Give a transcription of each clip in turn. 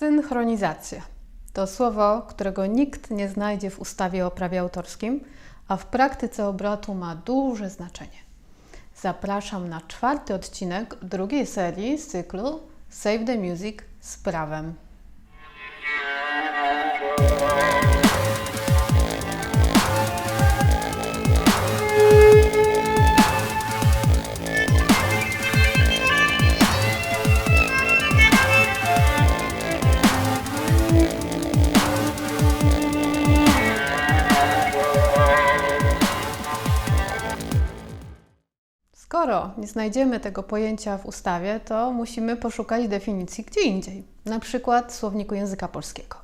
Synchronizacja to słowo, którego nikt nie znajdzie w ustawie o prawie autorskim, a w praktyce obrotu ma duże znaczenie. Zapraszam na czwarty odcinek drugiej serii z cyklu Save the Music z prawem. Skoro nie znajdziemy tego pojęcia w ustawie, to musimy poszukać definicji gdzie indziej, na przykład w słowniku języka polskiego.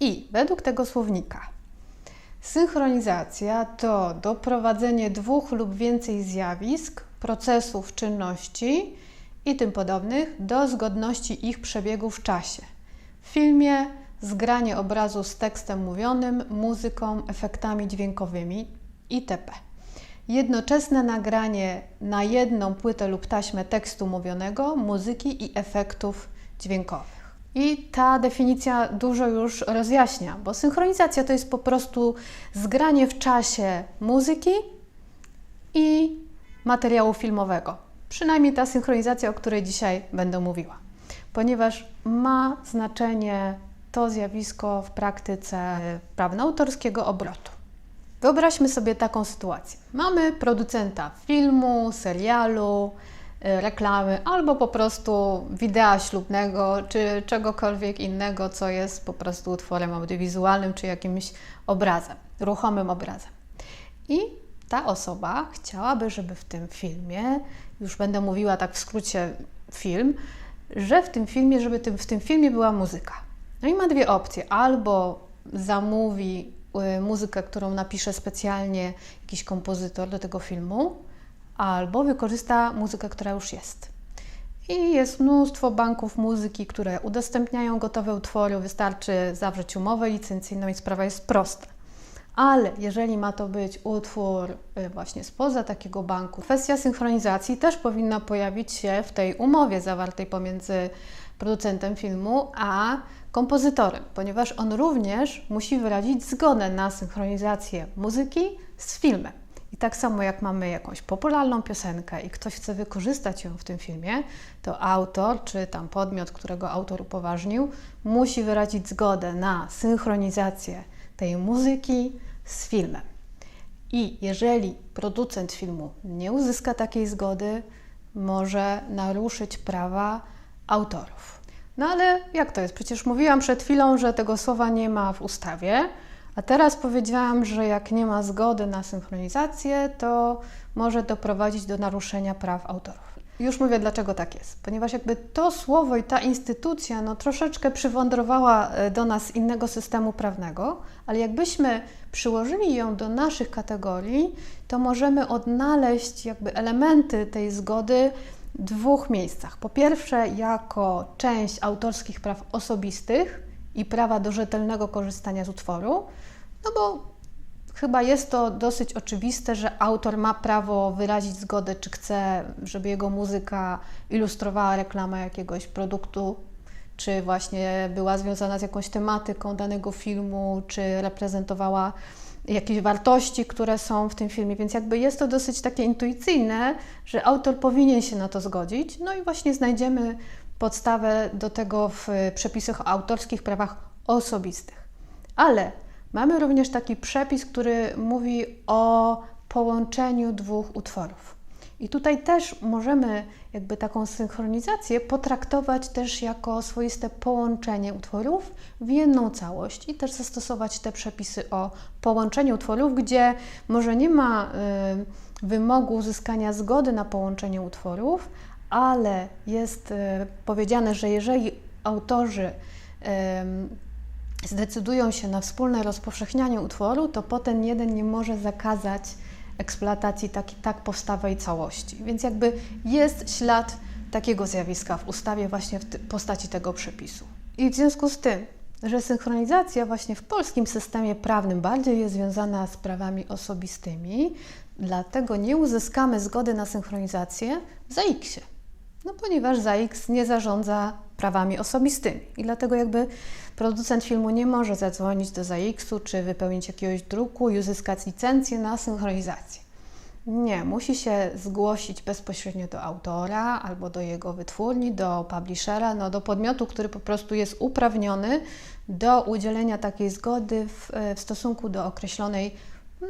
I według tego słownika synchronizacja to doprowadzenie dwóch lub więcej zjawisk, procesów, czynności i tym podobnych do zgodności ich przebiegu w czasie. W filmie zgranie obrazu z tekstem mówionym, muzyką, efektami dźwiękowymi itp jednoczesne nagranie na jedną płytę lub taśmę tekstu mówionego, muzyki i efektów dźwiękowych. I ta definicja dużo już rozjaśnia, bo synchronizacja to jest po prostu zgranie w czasie muzyki i materiału filmowego. Przynajmniej ta synchronizacja, o której dzisiaj będę mówiła, ponieważ ma znaczenie to zjawisko w praktyce prawno-autorskiego obrotu. Wyobraźmy sobie taką sytuację. Mamy producenta filmu, serialu, y, reklamy albo po prostu wideo ślubnego, czy czegokolwiek innego, co jest po prostu utworem audiowizualnym, czy jakimś obrazem, ruchomym obrazem. I ta osoba chciałaby, żeby w tym filmie, już będę mówiła tak w skrócie film, że w tym filmie, żeby tym, w tym filmie była muzyka. No i ma dwie opcje. Albo zamówi muzykę, którą napisze specjalnie jakiś kompozytor do tego filmu, albo wykorzysta muzykę, która już jest. I jest mnóstwo banków muzyki, które udostępniają gotowe utwory, wystarczy zawrzeć umowę licencyjną i sprawa jest prosta. Ale jeżeli ma to być utwór y, właśnie spoza takiego banku, kwestia synchronizacji też powinna pojawić się w tej umowie zawartej pomiędzy producentem filmu a kompozytorem, ponieważ on również musi wyrazić zgodę na synchronizację muzyki z filmem. I tak samo jak mamy jakąś popularną piosenkę i ktoś chce wykorzystać ją w tym filmie, to autor czy tam podmiot, którego autor upoważnił, musi wyrazić zgodę na synchronizację tej muzyki z filmem. I jeżeli producent filmu nie uzyska takiej zgody, może naruszyć prawa autorów. No ale jak to jest? Przecież mówiłam przed chwilą, że tego słowa nie ma w ustawie, a teraz powiedziałam, że jak nie ma zgody na synchronizację, to może doprowadzić do naruszenia praw autorów. Już mówię, dlaczego tak jest. Ponieważ jakby to słowo i ta instytucja no, troszeczkę przywędrowała e, do nas innego systemu prawnego, ale jakbyśmy przyłożyli ją do naszych kategorii, to możemy odnaleźć jakby elementy tej zgody dwóch miejscach. Po pierwsze, jako część autorskich praw osobistych i prawa do rzetelnego korzystania z utworu, no bo chyba jest to dosyć oczywiste, że autor ma prawo wyrazić zgodę, czy chce, żeby jego muzyka ilustrowała reklamę jakiegoś produktu, czy właśnie była związana z jakąś tematyką danego filmu, czy reprezentowała jakieś wartości, które są w tym filmie, więc jakby jest to dosyć takie intuicyjne, że autor powinien się na to zgodzić. No i właśnie znajdziemy podstawę do tego w przepisach o autorskich prawach osobistych. Ale mamy również taki przepis, który mówi o połączeniu dwóch utworów. I tutaj też możemy jakby taką synchronizację potraktować też jako swoiste połączenie utworów w jedną całość i też zastosować te przepisy o połączeniu utworów, gdzie może nie ma y, wymogu uzyskania zgody na połączenie utworów, ale jest y, powiedziane, że jeżeli autorzy y, zdecydują się na wspólne rozpowszechnianie utworu, to potem jeden nie może zakazać eksploatacji tak, tak powstałej całości. Więc jakby jest ślad takiego zjawiska w ustawie właśnie w postaci tego przepisu. I w związku z tym, że synchronizacja właśnie w polskim systemie prawnym bardziej jest związana z prawami osobistymi, dlatego nie uzyskamy zgody na synchronizację w ZAX-ie. No ponieważ ZAX nie zarządza prawami osobistymi. I dlatego jakby producent filmu nie może zadzwonić do ZAX-u czy wypełnić jakiegoś druku i uzyskać licencję na synchronizację. Nie, musi się zgłosić bezpośrednio do autora albo do jego wytwórni, do publishera, no do podmiotu, który po prostu jest uprawniony do udzielenia takiej zgody w, w stosunku do określonej,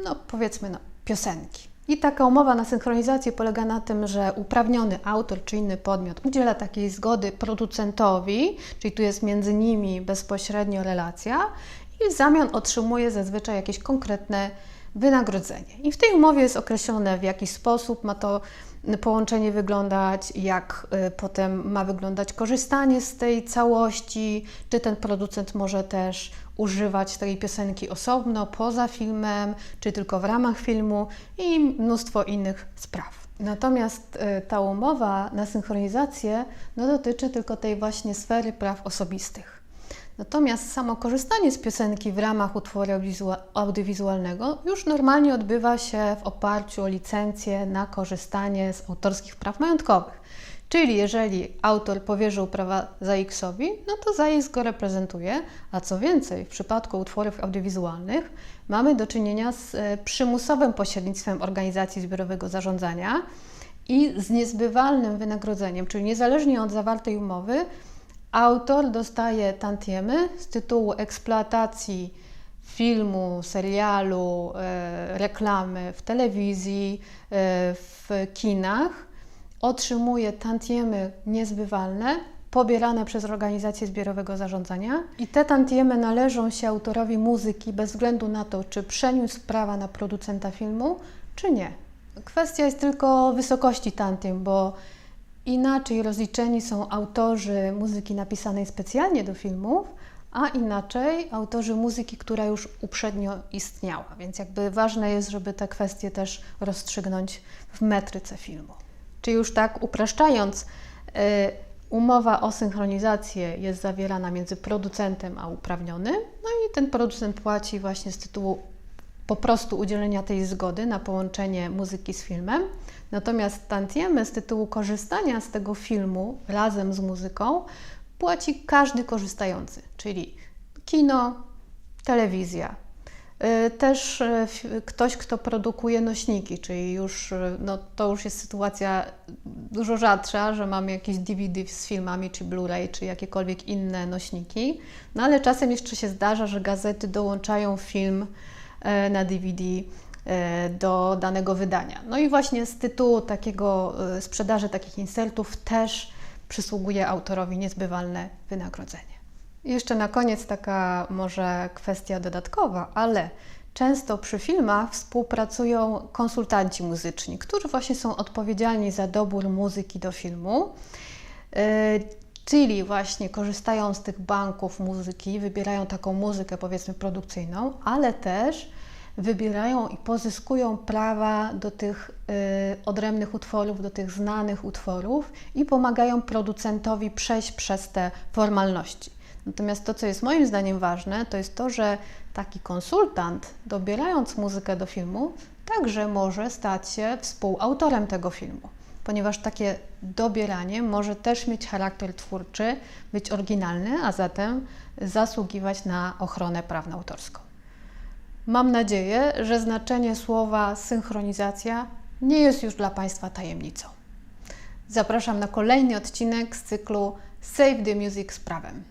no powiedzmy, no, piosenki. I taka umowa na synchronizację polega na tym, że uprawniony autor czy inny podmiot udziela takiej zgody producentowi, czyli tu jest między nimi bezpośrednio relacja, i w zamian otrzymuje zazwyczaj jakieś konkretne wynagrodzenie. I w tej umowie jest określone, w jaki sposób ma to połączenie wyglądać, jak y, potem ma wyglądać korzystanie z tej całości, czy ten producent może też używać tej piosenki osobno, poza filmem, czy tylko w ramach filmu i mnóstwo innych spraw. Natomiast y, ta umowa na synchronizację no, dotyczy tylko tej właśnie sfery praw osobistych. Natomiast samo korzystanie z piosenki w ramach utworu audiowizualnego już normalnie odbywa się w oparciu o licencję na korzystanie z autorskich praw majątkowych. Czyli jeżeli autor powierzył prawa ZAX-owi, no to ZAX go reprezentuje, a co więcej, w przypadku utworów audiowizualnych mamy do czynienia z e, przymusowym pośrednictwem organizacji zbiorowego zarządzania i z niezbywalnym wynagrodzeniem, czyli niezależnie od zawartej umowy, Autor dostaje tantiemy z tytułu eksploatacji filmu, serialu, e, reklamy w telewizji, e, w kinach. Otrzymuje tantiemy niezbywalne, pobierane przez organizację zbiorowego zarządzania i te tantiemy należą się autorowi muzyki bez względu na to, czy przeniósł prawa na producenta filmu, czy nie. Kwestia jest tylko wysokości tantiem, bo Inaczej rozliczeni są autorzy muzyki napisanej specjalnie do filmów, a inaczej autorzy muzyki, która już uprzednio istniała. Więc jakby ważne jest, żeby te kwestie też rozstrzygnąć w metryce filmu. Czy już tak upraszczając, yy, umowa o synchronizację jest zawierana między producentem a uprawnionym, no i ten producent płaci właśnie z tytułu po prostu udzielenia tej zgody na połączenie muzyki z filmem. Natomiast tantiemy z tytułu korzystania z tego filmu razem z muzyką płaci każdy korzystający, czyli kino, telewizja. Y, też y, ktoś, kto produkuje nośniki, czyli już y, no, to już jest sytuacja dużo rzadsza, że mamy jakieś DVD z filmami, czy Blu-ray, czy jakiekolwiek inne nośniki. No ale czasem jeszcze się zdarza, że gazety dołączają film na DVD e, do danego wydania. No i właśnie z tytułu takiego e, sprzedaży takich insertów też przysługuje autorowi niezbywalne wynagrodzenie. Jeszcze na koniec taka może kwestia dodatkowa, ale często przy filmach współpracują konsultanci muzyczni, którzy właśnie są odpowiedzialni za dobór muzyki do filmu. Czyli właśnie korzystają z tych banków muzyki, wybierają taką muzykę powiedzmy produkcyjną, ale też wybierają i pozyskują prawa do tych y, odrębnych utworów, do tych znanych utworów i pomagają producentowi przejść przez te formalności. Natomiast to, co jest moim zdaniem ważne, to jest to, że taki konsultant, dobierając muzykę do filmu, także może stać się współautorem tego filmu ponieważ takie dobieranie może też mieć charakter twórczy, być oryginalny, a zatem zasługiwać na ochronę prawną autorską. Mam nadzieję, że znaczenie słowa synchronizacja nie jest już dla Państwa tajemnicą. Zapraszam na kolejny odcinek z cyklu Save the Music z prawem.